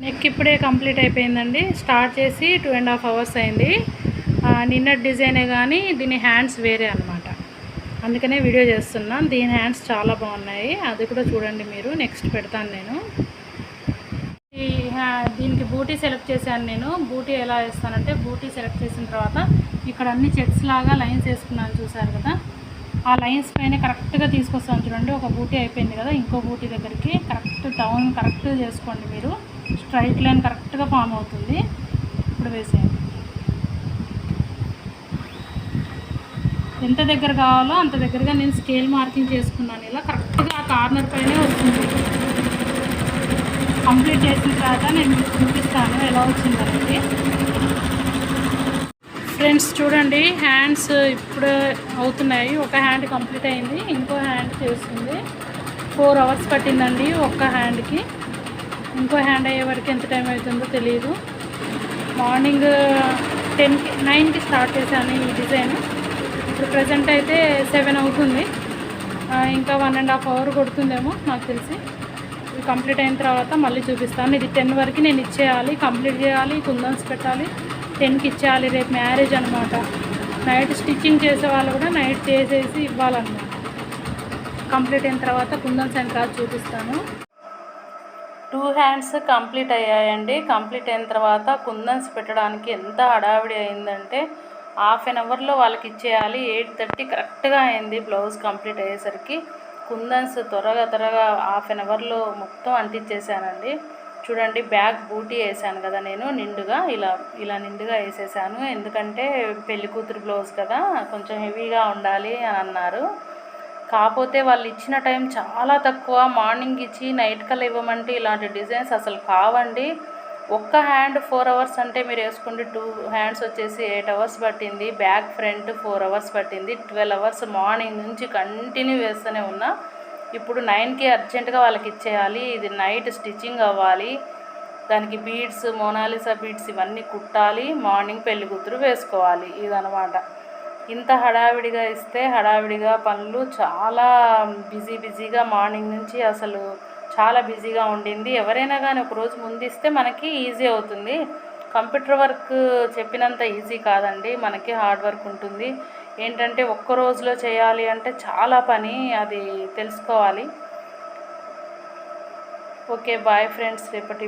Neck ఇప్పుడే complete అయిపోయిందండి. Start చేసి టూ అండ్ హాఫ్ అవర్స్ అయింది. నిన్న నిన్నటి డిజైనే కానీ దీని హ్యాండ్స్ వేరే అనమాట అందుకనే వీడియో చేస్తున్నాను దీని హ్యాండ్స్ చాలా బాగున్నాయి. అది కూడా చూడండి మీరు. నెక్స్ట్ పెడతాను నేను. ఈ హ్యా- దీనికి బూటీ సెలెక్ట్ చేశాను నేను. బూటీ ఎలా వేస్తానంటే బూటీ సెలెక్ట్ చేసిన తర్వాత ఇక్కడ అన్ని చెక్స్ లాగా లైన్స్ వేసుకున్నాను చూసారు కదా. ఆ లైన్స్ పైన కరెక్ట్గా తీసుకొస్తాను చూడండి. ఒక బూటీ అయిపోయింది కదా. ఇంకో బూటీ దగ్గరికి కరెక్ట్ డౌన్ కరెక్ట్ చేసుకోండి మీరు. స్ట్రైట్ లైన్ కరెక్ట్గా ఫామ్ అవుతుంది. ఇప్పుడు వేసేయండి. ఎంత దగ్గర కావాలో అంత దగ్గరగా నేను స్కేల్ మార్కింగ్ చేసుకున్నాను. ఇలా కరెక్ట్గా ఆ కార్నర్ పైనే వస్తుంది. కంప్లీట్ చేసిన తర్వాత నేను మీకు చూపిస్తాను ఎలా వచ్చిందనేది ఫ్రెండ్స్ చూడండి హ్యాండ్స్ ఇప్పుడు అవుతున్నాయి. ఒక హ్యాండ్ కంప్లీట్ అయింది ఇంకో హ్యాండ్ చేస్తుంది. ఫోర్ అవర్స్ పట్టిందండి ఒక్క హ్యాండ్కి. ఇంకో హ్యాండ్ అయ్యే వరకు ఎంత టైం అవుతుందో తెలియదు మార్నింగ్ టెన్కి నైన్కి స్టార్ట్ చేశాను ఈ డిజైన్. ఇప్పుడు ప్రజెంట్ అయితే సెవెన్ అవుతుంది. ఇంకా వన్ అండ్ హాఫ్ అవర్ కొడుతుందేమో నాకు తెలిసి. ఇది కంప్లీట్ అయిన తర్వాత మళ్ళీ చూపిస్తాను. ఇది టెన్ వరకు నేను ఇచ్చేయాలి కంప్లీట్ చేయాలి కుందన్స్ పెట్టాలి టెన్కి ఇచ్చేయాలి రేపు మ్యారేజ్ అనమాట నైట్ స్టిచ్చింగ్ చేసే వాళ్ళు కూడా నైట్ చేసేసి ఇవ్వాలన్నమాట. కంప్లీట్ అయిన తర్వాత కుందన్స్ అండ్ కాదు చూపిస్తాను. టూ హ్యాండ్స్ కంప్లీట్ అయ్యాయండి. కంప్లీట్ అయిన తర్వాత కుందన్స్ పెట్టడానికి ఎంత హడావిడి అయిందంటే హాఫ్ అన్ అవర్లో వాళ్ళకి ఇచ్చేయాలి. ఎయిట్ థర్టీ కరెక్ట్గా అయింది బ్లౌజ్ కంప్లీట్ అయ్యేసరికి. కుందన్స్ త్వరగా త్వరగా హాఫ్ అన్ అవర్లో మొత్తం అంటించేసానండి చూడండి బ్యాగ్ బూటీ వేసాను కదా నేను నిండుగా ఇలా ఇలా నిండుగా వేసేసాను. ఎందుకంటే పెళ్ళి కూతురు బ్లౌజ్ కదా కొంచెం హెవీగా ఉండాలి అని అన్నారు. కాకపోతే వాళ్ళు ఇచ్చిన టైం చాలా తక్కువ. మార్నింగ్ ఇచ్చి నైట్ కల్లా ఇవ్వమంటే ఇలాంటి డిజైన్స్ అసలు కావండి. ఒక్క హ్యాండ్ ఫోర్ అవర్స్ అంటే మీరు వేసుకుంటే టూ హ్యాండ్స్ వచ్చేసి ఎయిట్ అవర్స్ పట్టింది. బ్యాక్ ఫ్రంట్ ఫోర్ అవర్స్ పట్టింది. ట్వెల్వ్ అవర్స్ మార్నింగ్ నుంచి కంటిన్యూ వేస్తూనే ఉన్నా. ఇప్పుడు నైన్కి అర్జెంటుగా వాళ్ళకి ఇచ్చేయాలి. ఇది నైట్ స్టిచ్చింగ్ అవ్వాలి. దానికి బీడ్స్ మోనాలిసా బీడ్స్ ఇవన్నీ కుట్టాలి. మార్నింగ్ పెళ్ళి కూతురు వేసుకోవాలి. ఇదనమాట ఇంత హడావిడిగా ఇస్తే హడావిడిగా పనులు చాలా బిజీ బిజీగా మార్నింగ్ నుంచి అసలు చాలా బిజీగా ఉండింది. ఎవరైనా కానీ ఒక రోజు ముందు ఇస్తే మనకి ఈజీ అవుతుంది. కంప్యూటర్ వర్క్ చెప్పినంత ఈజీ కాదండి. మనకి హార్డ్ వర్క్ ఉంటుంది. ఏంటంటే ఒక్క రోజులో చేయాలి అంటే చాలా పని అది తెలుసుకోవాలి. Okay bye friends. రేపటి